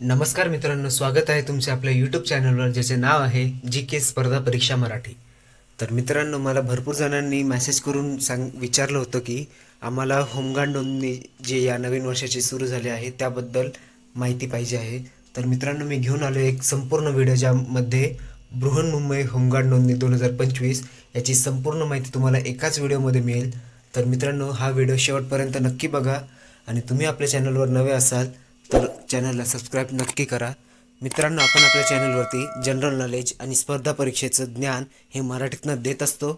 नमस्कार मित्रांनो स्वागत आहे तुमचे आपल्या यूट्यूब चॅनलवर ज्याचे नाव आहे जी के स्पर्धा परीक्षा मराठी. तर मित्रांनो मला भरपूर जणांनी मॅसेज करून सांग विचारलं होतं की आम्हाला होमगार्ड नोंदणी जे या नवीन वर्षाची सुरू झाली आहे त्याबद्दल माहिती पाहिजे आहे. तर मित्रांनो मी घेऊन आलो एक संपूर्ण व्हिडिओ ज्यामध्ये बृहन्मुंबई होमगार्ड नोंदणी दोन हजार पंचवीस याची संपूर्ण माहिती तुम्हाला एकाच व्हिडिओमध्ये मिळेल. तर मित्रांनो हा व्हिडिओ शेवटपर्यंत नक्की बघा आणि तुम्ही आपल्या चॅनलवर नवे असाल तर चॅनलला सबस्क्राईब नक्की करा. मित्रांनो आपण आपल्या चॅनलवरती जनरल नॉलेज आणि स्पर्धा परीक्षेचं ज्ञान हे मराठीतनं देत असतो.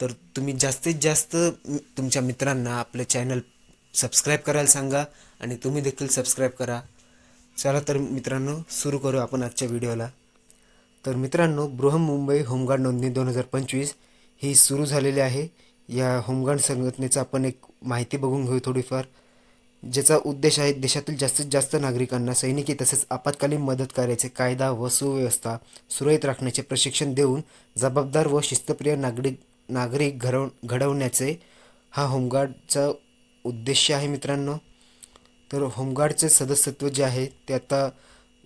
तर तुम्ही जास्तीत जास्त तुमच्या मित्रांना आपलं चॅनल सबस्क्राईब करायला सांगा आणि तुम्ही देखील सबस्क्राईब करा. चला तर मित्रांनो सुरू करू आपण आजच्या व्हिडिओला. तर मित्रांनो बृहन्मुंबई होमगार्ड नोंदणी दोन हजार पंचवीस ही सुरू झालेली आहे. या होमगार्ड संघटनेचा आपण एक माहिती बघून घेऊ थोडीफार. ज्याचा उद्देश आहे देशातील जास्तीत जास्त नागरिकांना सैनिकी तसेच आपत्कालीन मदत कार्याचे कायदा व सुव्यवस्था सुरळीत राखण्याचे प्रशिक्षण देऊन जबाबदार व शिस्तप्रिय नागरिक नागरिक घडव घडवण्याचे हा होमगार्डचा उद्देश आहे मित्रांनो. तर होमगार्डचे सदस्यत्व जे आहे ते आता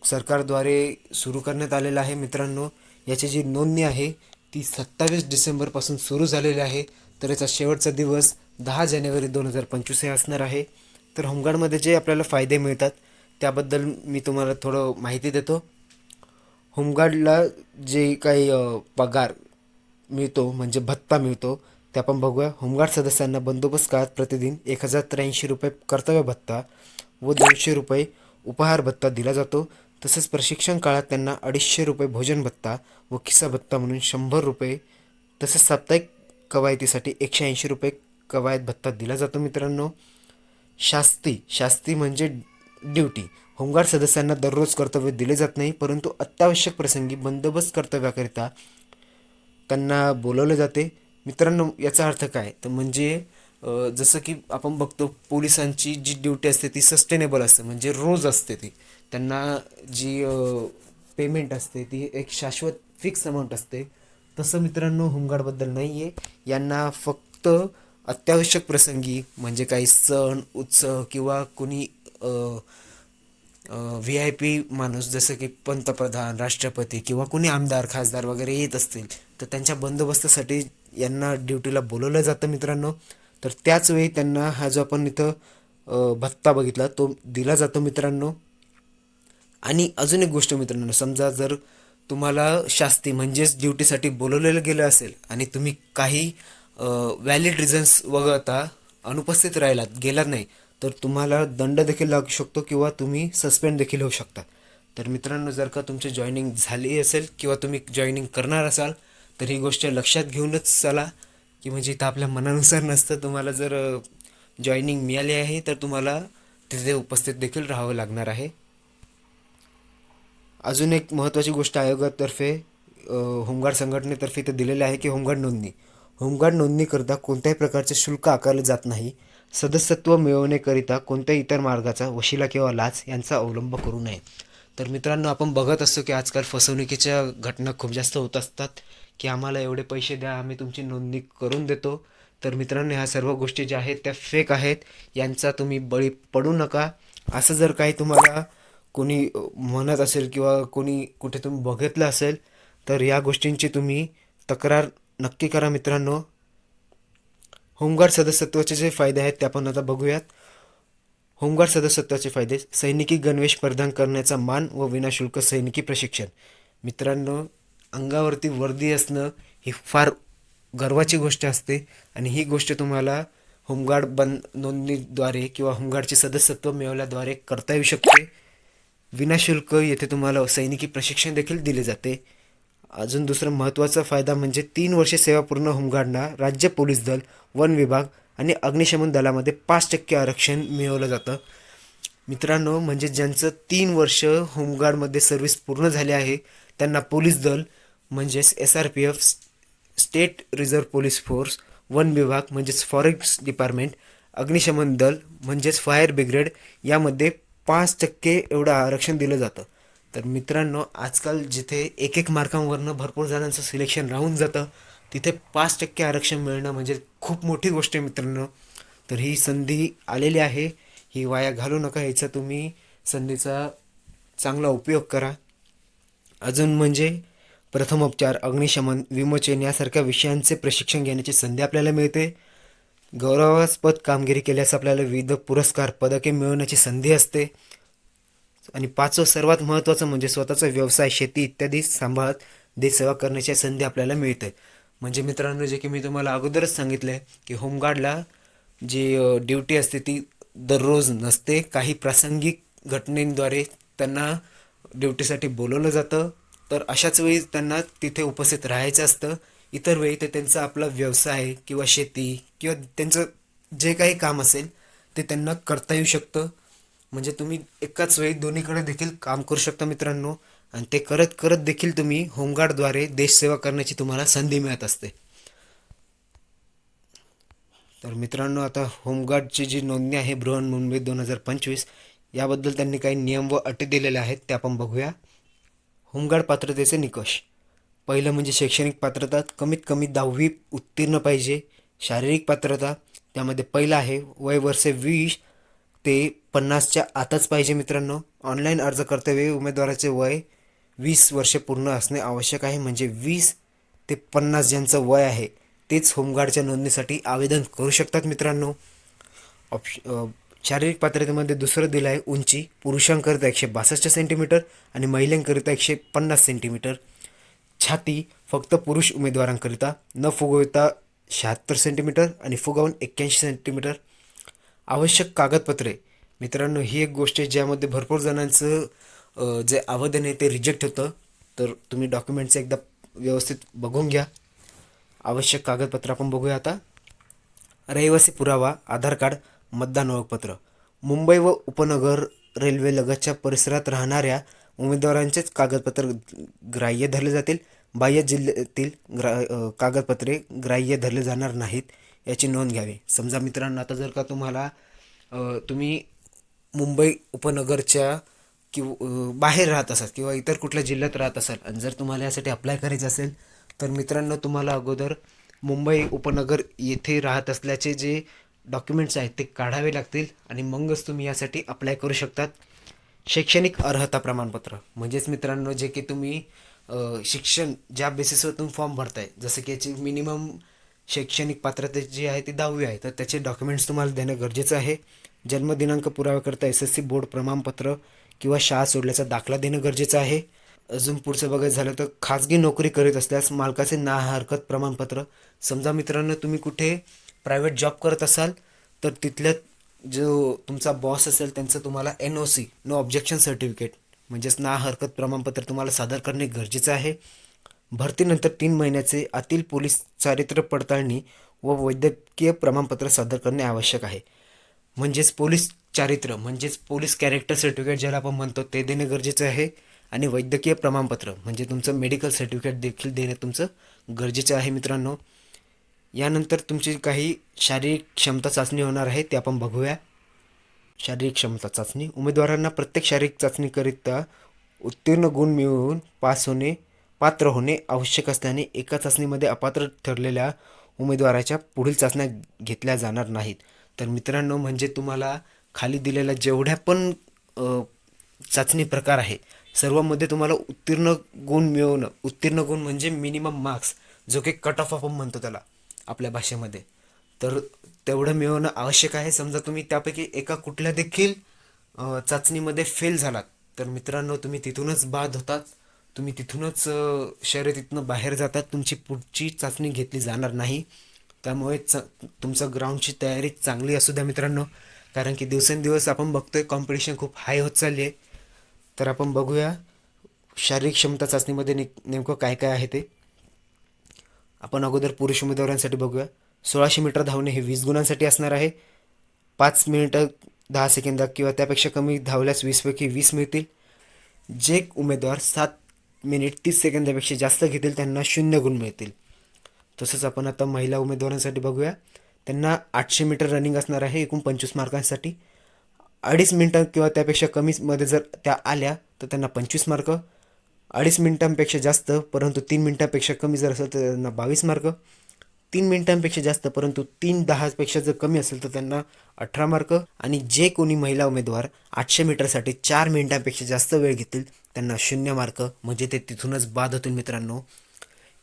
सरकारद्वारे सुरू करण्यात आलेलं आहे मित्रांनो. याची जी नोंदणी आहे ती सत्तावीस डिसेंबरपासून सुरू झालेली आहे. तर याचा शेवटचा दिवस दहा जानेवारी दोन हजार पंचवीस हे असणार आहे. तर होमगार्डमध्ये जे आपल्याला फायदे मिळतात त्याबद्दल मी तुम्हाला थोडं माहिती देतो. होमगार्डला जे काही पगार मिळतो म्हणजे भत्ता मिळतो ते आपण बघूया. होमगार्ड सदस्यांना बंदोबस्त काळात प्रतिदिन एक हजार त्र्याऐंशी रुपये कर्तव्य भत्ता व दोनशे रुपये उपहार भत्ता दिला जातो. तसेच प्रशिक्षण काळात त्यांना अडीचशे रुपये भोजन भत्ता व किस्सा भत्ता म्हणून शंभर रुपये तसेच साप्ताहिक कवायतीसाठी एकशे ऐंशी रुपये कवायत भत्ता दिला जातो मित्रांनो. शास्ती. शास्ती म्हणजे ड्युटी. होमगार्ड सदस्यांना दररोज कर्तव्य दिले जात नाही परंतु अत्यावश्यक प्रसंगी बंदोबस्त कर्तव्याकरिता त्यांना बोलवले जाते. मित्रांनो याचा अर्थ काय? तर म्हणजे जसं की आपण बघतो पोलिसांची जी ड्युटी असते ती सस्टेनेबल असते म्हणजे रोज असते ती. त्यांना जी पेमेंट असते ती एक शाश्वत फिक्स अमाऊंट असते. तसं मित्रांनो होमगार्डबद्दल नाही आहे यांना फक्त अत्यावश्यक प्रसंगी म्हणजे काही सण उत्सव किंवा कुणी व्ही आय पी माणूस जसं की पंतप्रधान राष्ट्रपती किंवा कुणी आमदार खासदार वगैरे येत असतील तर त्यांच्या बंदोबस्तासाठी यांना ड्युटीला बोलवलं जातं मित्रांनो. तर त्याच वेळी त्यांना हा जो आपण इथं भत्ता बघितला तो दिला जातो मित्रांनो. आणि अजून एक गोष्ट मित्रांनो समजा जर तुम्हाला शास्ती म्हणजेच ड्युटीसाठी बोलवलेलं गेलं असेल आणि तुम्ही काही व्हॅलिड रिझन्स वगळता अनुपस्थित राहिलात गेलात नाही तर तुम्हाला दंड देखील लागू शकतो किंवा तुम्ही सस्पेंड देखील होऊ शकता. तर मित्रांनो जर का तुमची जॉईनिंग झाली असेल किंवा तुम्ही जॉईनिंग करणार असाल तर ही गोष्ट लक्षात घेऊनच चला की म्हणजे इथं आपल्या मनानुसार नसतं. तुम्हाला जर जॉईनिंग मिळाली आहे तर तुम्हाला तिथे उपस्थित देखील राहावं लागणार आहे. अजून एक महत्त्वाची गोष्ट आयोगातर्फे होमगार्ड संघटनेतर्फे इथं दिलेलं आहे की होमगार्ड नोंदणी. होमगार्ड नोंदणीकरिता कोणत्याही प्रकारचे शुल्क आकारले जात नाही. सदस्यत्व मिळवण्याकरिता कोणत्याही इतर मार्गाचा वशिला किंवा लाच यांचा अवलंब करू नये. तर मित्रांनो आपण बघत असतो की आजकाल फसवणुकीच्या घटना खूप जास्त होत असतात. की आम्हाला एवढे पैसे द्या आम्ही तुमची नोंदणी करून देतो. तर मित्रांनो ह्या सर्व गोष्टी ज्या आहेत त्या फेक आहेत. यांचा तुम्ही बळी पडू नका. असं जर काही तुम्हाला कोणी म्हणत असेल किंवा कोणी कुठे तुम्ही बघितलं असेल तर या गोष्टींची तुम्ही तक्रार नक्की करा मित्रांनो. होमगार्ड सदस्यत्वाचे जे फायदे आहेत ते आपण आता बघूयात. होमगार्ड सदस्यत्वाचे फायदे सैनिकी गणवेश परिधान करण्याचा मान व विनाशुल्क सैनिकी प्रशिक्षण. मित्रांनो अंगावरती वर्दी असणं ही फार गर्वाची गोष्ट असते आणि ही गोष्ट तुम्हाला होमगार्ड बन नोंदणीद्वारे किंवा होमगार्डचे सदस्यत्व मिळवल्याद्वारे करता येऊ शकते. विनाशुल्क येथे तुम्हाला सैनिकी प्रशिक्षण देखील दिले जाते. अजून दुसरा महत्त्वाचा फायदा म्हणजे तीन वर्षे सेवा पूर्ण होमगार्डना राज्य पोलीस दल वन विभाग आणि अग्निशमन दलामध्ये पाच टक्के आरक्षण मिळवलं जातं. मित्रांनो म्हणजे ज्यांचं तीन वर्ष होमगार्डमध्ये सर्व्हिस पूर्ण झाली आहे त्यांना पोलीस दल म्हणजेच S R P F state reserve police force one विभाग म्हणजेच फॉरेस्ट डिपार्टमेंट अग्निशमन दल म्हणजेच फायर ब्रिगेड यामध्ये पाच टक्के एवढं आरक्षण दिलं जातं. तर मित्रांनो आजकाल जिथे एक एक मार्कांवरनं भरपूर जणांचं सिलेक्शन राहून जातं तिथे पाच टक्के आरक्षण मिळणं म्हणजे खूप मोठी गोष्ट आहे मित्रांनो. तर ही संधी आलेली आहे. ही वाया घालू नका याचा तुम्ही संधीचा चांगला उपयोग करा. अजून म्हणजे प्रथमोपचार अग्निशमन विमोचन यासारख्या विषयांचे प्रशिक्षण घेण्याची संधी आपल्याला मिळते. गौरवास्पद कामगिरी केल्यास आपल्याला विविध पुरस्कार पदके मिळवण्याची संधी असते. आणि पाचवं सर्वात महत्त्वाचं म्हणजे स्वतःचा व्यवसाय शेती इत्यादी सांभाळत देशसेवा करण्याची संधी आपल्याला मिळते म्हणजे मित्रांनो जे की मी तुम्हाला अगोदरच सांगितलं आहे की होमगार्डला जी ड्युटी असते ती दररोज नसते. काही प्रासंगिक घटनेद्वारे त्यांना ड्युटीसाठी बोलवलं जातं. तर अशाच वेळी त्यांना तिथे उपस्थित राहायचं असतं. इतर वेळी ते त्यांचा आपला व्यवसाय किंवा शेती किंवा त्यांचं जे काही काम असेल ते त्यांना करता येऊ शकतं. म्हणजे तुम्ही एकाच वेळी दोन्हीकडे देखील काम करू शकता मित्रांनो. आणि ते करत करत देखील तुम्ही होमगार्डद्वारे देशसेवा करण्याची तुम्हाला संधी मिळत असते. तर मित्रांनो आता होमगार्डची जी नोंदणी आहे बृहन मुंबई दोन हजार पंचवीस याबद्दल त्यांनी काही नियम व अटी दिलेल्या आहेत त्या आपण बघूया. होमगार्ड पात्रतेचे निकष. पहिलं म्हणजे शैक्षणिक पात्रता कमीत कमी दहावी उत्तीर्ण पाहिजे. शारीरिक पात्रता त्यामध्ये पहिलं आहे वय वर्षे वीस ते पन्नासच्या आतच पाहिजे मित्रांनो. ऑनलाईन अर्ज करतेवेळी उमेदवाराचे वय वीस वर्षे पूर्ण असणे आवश्यक आहे. म्हणजे वीस ते पन्नास ज्यांचं वय आहे तेच होमगार्डच्या नोंदणीसाठी आवेदन करू शकतात मित्रांनो. ऑप्श शारीरिक पात्रतेमध्ये दुसरं दिलं आहे उंची पुरुषांकरिता एकशे बासष्ट सेंटीमीटर आणि महिलांकरिता एकशे पन्नास सेंटीमीटर. छाती फक्त पुरुष उमेदवारांकरिता न फुगवता शहात्तर सेंटीमीटर आणि फुगावून एक्क्याऐंशी सेंटीमीटर. आवश्यक कागदपत्रे मित्रांनो ही एक गोष्ट आहे ज्यामध्ये भरपूर जणांचं जे आवेदन आहे ते रिजेक्ट होतं. तर तुम्ही डॉक्युमेंटचं एकदा व्यवस्थित बघून घ्या. आवश्यक कागदपत्र आपण बघूया आता. रहिवासी पुरावा आधार कार्ड मतदान ओळखपत्र. मुंबई व उपनगर रेल्वे लगतच्या परिसरात राहणाऱ्या उमेदवारांचेच कागदपत्र ग्राह्य धरले जातील. बाह्य जिल्ह्यातील ग्रा कागदपत्रे ग्राह्य धरले जाणार नाहीत याची नोंद घ्यावी. समजा मित्रांनो आता जर का तुम्हाला तुम्ही मुंबई उपनगरच्या किंवा बाहेर राहत असाल किंवा इतर कुठल्या जिल्ह्यात राहत असाल आणि जर तुम्हाला यासाठी अप्लाय करायचं असेल तर मित्रांनो तुम्हाला अगोदर मुंबई उपनगर येथे राहत असल्याचे जे डॉक्युमेंट्स आहेत ते काढावे लागतील आणि मगच तुम्ही यासाठी अप्लाय करू शकतात. शैक्षणिक अर्हता प्रमाणपत्र. म्हणजेच मित्रांनो जे की तुम्ही शिक्षण ज्या बेसिसवर तुम्ही फॉर्म भरताय जसं की याची मिनिमम शैक्षणिक पात्रता जी आहे ती दहावी आहे तर त्याचे डॉक्युमेंट्स तुम्हाला देणं गरजेचं आहे. जन्मदिनांक पुराव्याकरता एस एस सी बोर्ड प्रमाणपत्र किंवा शाळा सोडल्याचा दाखला देणं गरजेचं आहे. अजून पुढचं बघायचं झालं तर खाजगी नोकरी करीत असल्यास मालकाचे ना हरकत प्रमाणपत्र. समजा मित्रांनो तुम्ही कुठे प्रायव्हेट जॉब करत असाल तर तिथल्या जो तुमचा बॉस असेल त्यांचं तुम्हाला N O C no objection certificate म्हणजेच ना हरकत प्रमाणपत्र तुम्हाला सादर करणे गरजेचं आहे. भरतीनंतर तीन महिन्याचे आतील पोलीस चारित्र्य पडताळणी व वैद्यकीय प्रमाणपत्र सादर करणे आवश्यक आहे. म्हणजेच पोलीस चारित्र्य म्हणजेच पोलीस कॅरेक्टर सर्टिफिकेट ज्याला आपण म्हणतो ते देणे गरजेचं आहे. आणि वैद्यकीय प्रमाणपत्र म्हणजे तुमचं मेडिकल सर्टिफिकेट देखील देणं तुमचं गरजेचं आहे मित्रांनो. यानंतर तुमची काही शारीरिक क्षमता चाचणी होणार आहे ते आपण बघूया. शारीरिक क्षमता चाचणी उमेदवारांना प्रत्येक शारीरिक चाचणीकरिता उत्तीर्ण गुण मिळवून पास होणे पात्र होणे आवश्यक असल्याने एका चाचणीमध्ये अपात्र ठरलेल्या उमेदवाराच्या पुढील चाचण्या घेतल्या जाणार नाहीत. तर मित्रांनो म्हणजे तुम्हाला खाली दिलेल्या जेवढ्या पण चाचणी प्रकार आहे सर्वांमध्ये तुम्हाला उत्तीर्ण गुण मिळवणं उत्तीर्ण गुण म्हणजे मिनिमम मार्क्स जो की कट ऑफ आपण म्हणतो त्याला आपल्या भाषेमध्ये. तर तेवढं मिळवणं आवश्यक आहे. समजा तुम्ही त्यापैकी एका कुठल्या देखील चाचणीमध्ये फेल झालात तर मित्रांनो तुम्ही तिथूनच बाद होतात. तुम्ही तिथूनच शर्यतीतनं बाहेर जातात. तुमची पुढची चाचणी घेतली जाणार नाही. त्यामुळे च तुमचं ग्राउंडची तयारी चांगली असू द्या मित्रांनो. कारण की दिवसेंदिवस आपण बघतोय कॉम्पिटिशन खूप हाय होत चालली आहे. तर आपण बघूया शारीरिक क्षमता चाचणीमध्ये ने नेमकं काय काय आहे ते. आपण अगोदर पुरुष उमेदवारांसाठी बघूया. सोळाशे मीटर धावणे हे वीस गुणांसाठी असणार आहे. पाच मिनिटं दहा सेकंदात किंवा त्यापेक्षा कमी धावल्यास वीसपैकी वीस मिळतील. जे उमेदवार सात मिनिट तीस सेकंदापेक्षा जास्त घेतील त्यांना शून्य गुण मिळतील. तसंच आपण आता महिला उमेदवारांसाठी बघूया. त्यांना आठशे मीटर रनिंग असणार आहे एकूण पंचवीस मार्कांसाठी. अडीच मिनटं किंवा त्यापेक्षा कमीमध्ये जर त्या आल्या तर त्यांना पंचवीस मार्क. अडीच मिनटांपेक्षा जास्त परंतु तीन मिनटांपेक्षा कमी जर असेल तर त्यांना बावीस मार्क. तीन मिनिटांपेक्षा जास्त परंतु तीन दहापेक्षा जर कमी असेल तर त्यांना अठरा मार्क. आणि जे कोणी महिला उमेदवार आठशे मीटरसाठी चार मिनिटांपेक्षा जास्त वेळ घेतील त्यांना शून्य मार्क. म्हणजे ते तिथूनच बाद होतील मित्रांनो.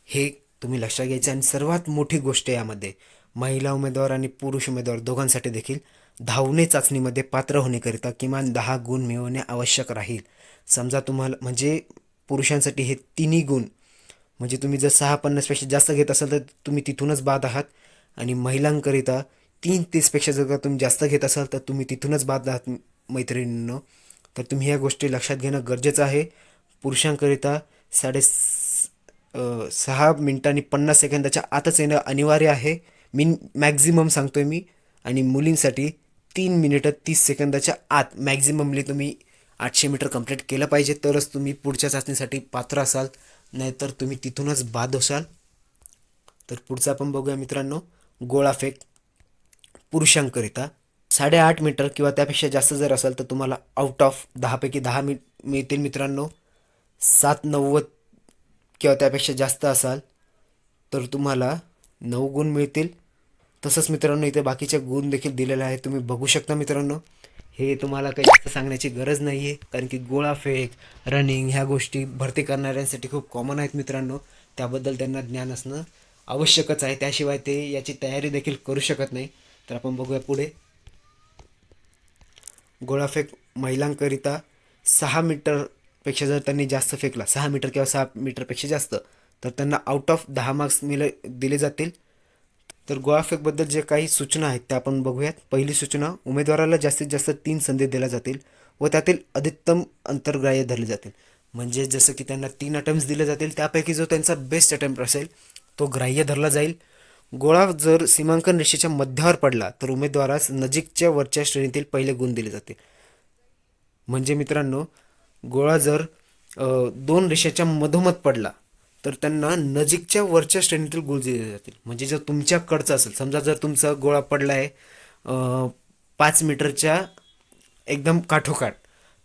हे तुम्ही लक्षात घ्यायचं आणि सर्वात मोठी गोष्ट यामध्ये महिला उमेदवार आणि पुरुष उमेदवार दोघांसाठी देखील धावणे चाचणीमध्ये पात्र होण्याकरिता किमान दहा गुण मिळवणे आवश्यक राहील. समजा तुम्हाला म्हणजे पुरुषांसाठी हे तिन्ही गुण म्हणजे तुम्ही जर सहा पन्नासपेक्षा जास्त घेत असाल तर तुम्ही तिथूनच बाद आहात. आणि महिलांकरिता तीन तीसपेक्षा जर का तुम्ही जास्त घेत असाल तर तुम्ही तिथूनच बाद आहात मैत्रिणींनो. तर तुम्ही ह्या गोष्टी लक्षात घेणं गरजेचं आहे. पुरुषांकरिता साडे सहा मिनटांनी पन्नास सेकंदाच्या आतच येणं अनिवार्य आहे. मिन मॅक्झिमम सांगतोय मी. आणि मुलींसाठी तीन मिनिटं तीस सेकंदाच्या आत मॅक्झिममली तुम्ही आठशे मीटर कंप्लीट केलं पाहिजे. तरच तुम्ही पुढच्या चाचणीसाठी पात्र असाल. नाहीतर तुम्ही तिथूनच बाद असाल तर पुढचं आपण बघूया मित्रांनो. गोळाफेक पुरुषांकरिता साडेआठ मीटर किंवा त्यापेक्षा जास्त जर असेल तर तुम्हाला आउट ऑफ दहापैकी दहा मी मिळतील मित्रांनो. सात नव्वद किंवा त्यापेक्षा जास्त असाल तर तुम्हाला नऊ गुण मिळतील. तसंच मित्रांनो इथे बाकीचे गुण देखील दिलेले आहेत. तुम्ही बघू शकता मित्रांनो हे तुम्हाला काही जास्त सांगण्याची गरज नाही आहे कारण की गोळाफेक रनिंग ह्या गोष्टी भरती करणाऱ्यांसाठी खूप कॉमन आहेत मित्रांनो. त्याबद्दल त्यांना ज्ञान असणं आवश्यकच आहे. त्याशिवाय ते याची तयारी देखील करू शकत नाही. तर आपण बघूया पुढे. गोळाफेक महिलांकरिता सहा मीटर पेक्षा जर त्यांनी जास्त फेकला सहा मीटर किंवा सहा मीटरपेक्षा जास्त तर त्यांना आउट ऑफ दहा मार्क्स मिले दिले जातील. तर गोळाफेकबद्दल जे काही सूचना आहेत त्या आपण बघूयात. पहिली सूचना उमेदवाराला जास्तीत जास्त तीन संधी दिल्या जातील व त्यातील अधिकतम अंतर्ग्राह्य धरले जातील. म्हणजे जसं की त्यांना तीन अटेम्प्ट दिले जातील त्यापैकी जो त्यांचा बेस्ट अटेम्प्ट असेल तो ग्राह्य धरला जाईल. गोळा जर सीमांकन रेषेच्या मध्यावर पडला तर उमेदवारास नजीकच्या वरच्या श्रेणीतील पहिले गुण दिले जातील. म्हणजे मित्रांनो गोळा जर दोन रेषेच्या मधोमध पडला तर त्यांना नजीकच्या वरच्या श्रेणीतील गोल दिले जातील. म्हणजे जर तुमच्याकडचा असेल समजा जर तुमचा गोळा पडला आहे पाच मीटरच्या एकदम काठोकाठ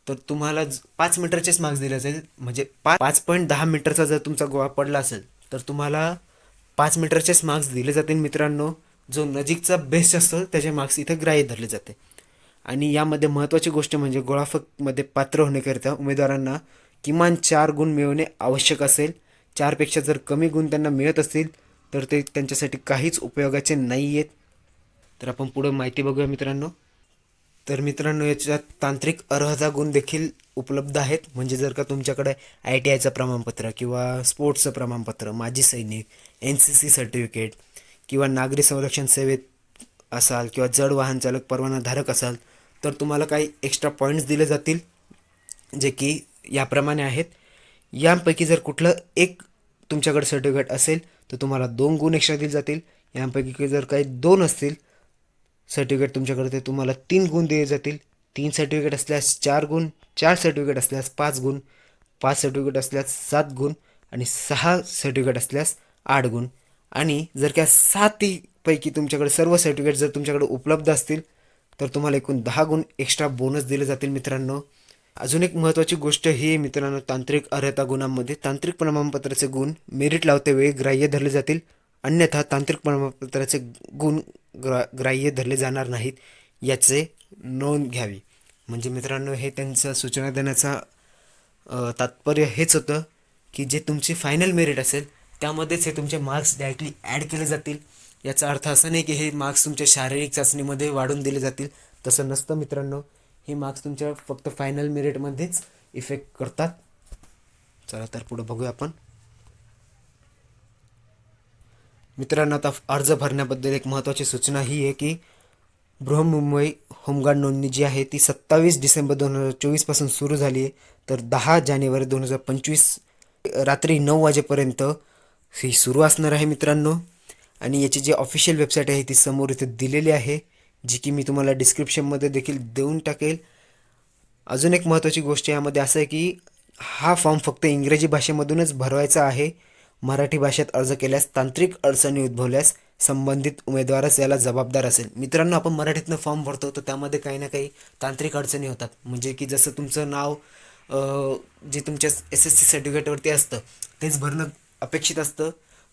तर तुम्हाला पाच मीटरचेच मार्क्स दिले जाईल म्हणजे पाच पाच पॉईंट दहा मीटरचा जर तुमचा गोळा पडला असेल तर तुम्हाला पाच मीटरचेच मार्क्स दिले जातील मित्रांनो. जो नजीकचा बेस्ट असतो त्याचे मार्क्स इथे ग्राह्य धरले जाते. आणि यामध्ये महत्त्वाची गोष्ट म्हणजे गोळाफेकमध्ये पात्र होण्याकरिता उमेदवारांना किमान चार गुण मिळवणे आवश्यक असेल. चारपेक्षा जर कमी गुण त्यांना मिळत असतील तर ते त्यांच्यासाठी काहीच उपयोगाचे नाही आहेत तर आपण पुढं माहिती बघूया मित्रांनो. तर मित्रांनो याच्यात तांत्रिक अर्हता गुण देखील उपलब्ध आहेत. म्हणजे जर का तुमच्याकडे आय टी आयचं प्रमाणपत्र किंवा स्पोर्ट्सचं प्रमाणपत्र माजी सैनिक एन सी सी सर्टिफिकेट किंवा नागरी संरक्षण सेवेत असाल किंवा जड वाहन चालक परवानाधारक असाल तर तुम्हाला काही एक्स्ट्रा पॉईंट्स दिले जातील जे की याप्रमाणे आहेत. यांपैकी जर कुठलं एक तुमच्याकडे सर्टिफिकेट असेल तर तुम्हाला दोन गुण एक्स्ट्रा दिले जातील. यांपैकी जर काही दोन असतील सर्टिफिकेट तुमच्याकडे ते तुम्हाला तीन गुण दिले जातील. तीन सर्टिफिकेट असल्यास चार गुण चार सर्टिफिकेट असल्यास पाच गुण पाच सर्टिफिकेट असल्यास सात गुण आणि सहा सर्टिफिकेट असल्यास आठ गुण. आणि जर का सातपैकी तुमच्याकडे सर्व सर्टिफिकेट जर तुमच्याकडे उपलब्ध असतील तर तुम्हाला एकूण दहा गुण एक्स्ट्रा बोनस दिले जातील मित्रांनो. अजून एक महत्त्वाची गोष्ट ही आहे मित्रांनो तांत्रिक अर्हता गुणांमध्ये. तांत्रिक प्रमाणपत्राचे गुण मेरिट लावते वेळी ग्राह्य धरले जातील. अन्यथा तांत्रिक प्रमाणपत्राचे गुण ग्रा ग्राह्य धरले जाणार नाहीत. याचे नोंद घ्यावी. म्हणजे मित्रांनो हे त्यांचं सूचना देण्याचा तात्पर्य हेच होतं की जे तुमची फायनल मेरिट असेल त्यामध्येच हे तुमचे मार्क्स डायरेक्टली ॲड केले जातील. याचा अर्थ असा नाही की हे मार्क्स तुमच्या शारीरिक चाचणीमध्ये वाढून दिले जातील. तसं नसतं मित्रांनो. हे मार्क्स तुमच्या फक्त फायनल मेरिटमध्येच इफेक्ट करतात. चला तर पुढं बघूया आपण. मित्रांनो आता अर्ज भरण्याबद्दल एक महत्त्वाची सूचना ही आहे की बृहन्मुंबई होमगार्ड नोंदणी जी आहे ती सत्तावीस डिसेंबर दोन हजार चोवीसपासून सुरू झाली आहे. तर दहा जानेवारी दोन हजार पंचवीस रात्री नऊ वाजेपर्यंत ही सुरू असणार आहे मित्रांनो. आणि याची जी ऑफिशियल वेबसाईट आहे ती समोर इथे दिलेली आहे जी की मी तुम्हाला डिस्क्रिप्शनमध्ये देखील देऊन टाकेल. अजून एक महत्त्वाची गोष्ट यामध्ये असं आहे की हा फॉर्म फक्त इंग्रजी भाषेमधूनच भरवायचा आहे. मराठी भाषेत अर्ज केल्यास तांत्रिक अडचणी उद्भवल्यास संबंधित उमेदवारच याला जबाबदार असेल. मित्रांनो आपण मराठीतनं फॉर्म भरतो तर त्यामध्ये काही ना काही तांत्रिक अडचणी होतात. म्हणजे की जसं तुमचं नाव जे तुमच्या एस एस सी सर्टिफिकेटवरती असतं तेच भरणं अपेक्षित असतं.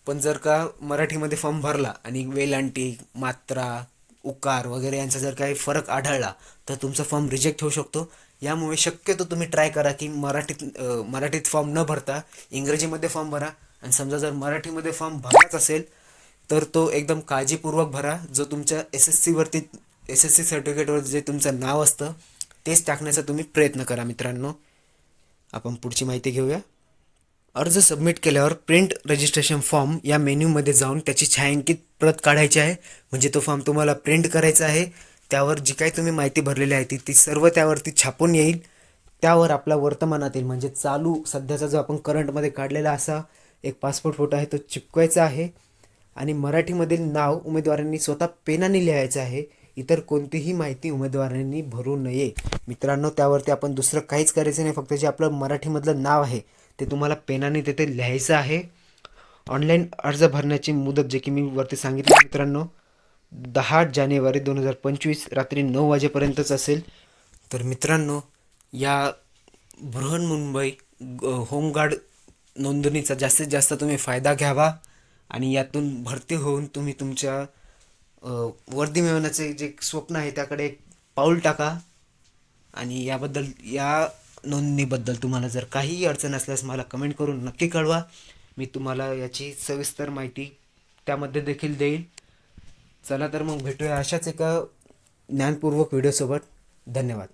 पण जर का मराठीमध्ये फॉर्म भरला आणि वेलांटी मात्रा उकार वगैरे यांचा जर काही फरक आढळला तर तुमचा फॉर्म रिजेक्ट होऊ शकतो. यामुळे शक्यतो तुम्ही ट्राय करा की मराठीत मराठीत फॉर्म न भरता इंग्रजीमध्ये फॉर्म भरा. आणि समजा जर मराठीमध्ये फॉर्म भरायचा असेल तर तो एकदम काळजीपूर्वक भरा. जो तुमच्या एस एस सीवरती एस एस सी सर्टिफिकेटवर जे तुमचं नाव असतं तेच टाकण्याचा तुम्ही प्रयत्न करा मित्रांनो. आपण पुढची माहिती घेऊया. अर्ज सबमिट केल्यावर प्रिंट रजिस्ट्रेशन फॉर्म या मेन्यूमध्ये जाऊन त्याची छायांकित प्रत काढायची आहे. म्हणजे तो फॉर्म तुम्हाला प्रिंट करायचा आहे. त्यावर जी काही तुम्ही माहिती भरलेली आहे ती ती सर्व त्यावरती छापून येईल. त्यावर आपला वर्तमानातील म्हणजे चालू सध्याचा जो आपण करंटमध्ये काढलेला असा एक पासपोर्ट फोटो आहे तो चिपकवायचा आहे. आणि मराठीमधील नाव उमेदवारांनी स्वतः पेनाने लिहायचं आहे. इतर कोणतीही माहिती उमेदवारांनी भरू नये. मित्रांनो त्यावरती आपण दुसरं काहीच करायचं नाही. फक्त जे आपलं मराठीमधलं नाव आहे ते तुम्हाला पेनाने तेथे लिहायचं आहे. ऑनलाईन अर्ज भरण्याची मुदत जे की मी वरती सांगितलं मित्रांनो दहा जानेवारी दोन हजार पंचवीस रात्री नऊ वाजेपर्यंतच असेल. तर मित्रांनो या बृहन्मुंबई ग- होमगार्ड नोंदणीचा जास्तीत जास्त तुम्ही फायदा घ्यावा आणि यातून भरती होऊन तुम्ही तुमच्या वर्दी मिळवण्याचे जे स्वप्न आहे त्याकडे एक पाऊल टाका. आणि याबद्दल या नोंदणीबद्दल तुम्हाला जर काहीही अडचण असल्यास मला कमेंट करून नक्की कळवा. मी तुम्हाला याची सविस्तर माहिती त्यामध्ये देखील देईल. चला तर मग भेटूया अशाच एका ज्ञानपूर्वक व्हिडिओसोबत धन्यवाद.